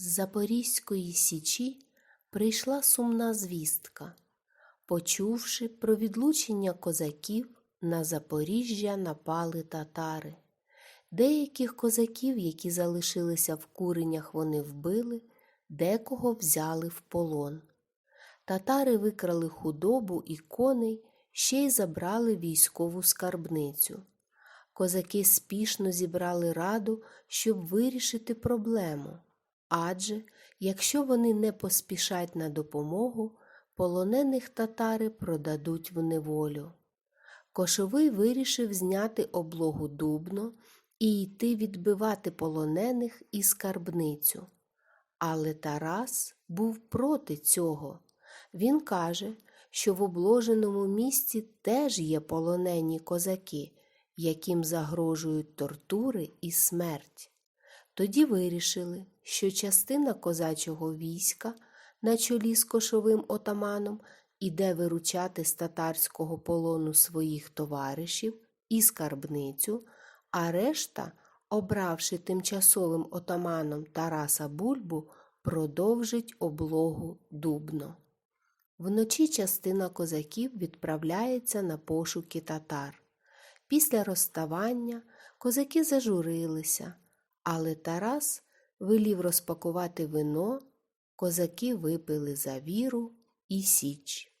З Запорізької січі прийшла сумна звістка. Почувши про відлучення козаків, на Запоріжжя напали татари. Деяких козаків, які залишилися в куренях, вони вбили, декого взяли в полон. Татари викрали худобу і коней, ще й забрали військову скарбницю. Козаки спішно зібрали раду, щоб вирішити проблему. Адже, якщо вони не поспішать на допомогу, полонених татари продадуть в неволю. Кошовий вирішив зняти облогу дубно і йти відбивати полонених і скарбницю. Але Тарас був проти цього. Він каже, що в обложеному місці теж є полонені козаки, яким загрожують тортури і смерть. Тоді вирішили, що частина козачого війська на чолі з кошовим отаманом іде виручати з татарського полону своїх товаришів і скарбницю, а решта, обравши тимчасовим отаманом Тараса Бульбу, продовжить облогу дубно. Вночі частина козаків відправляється на пошуки татар. Після розставання козаки зажурилися, але Тарас велів розпакувати вино, козаки випили за віру і січ.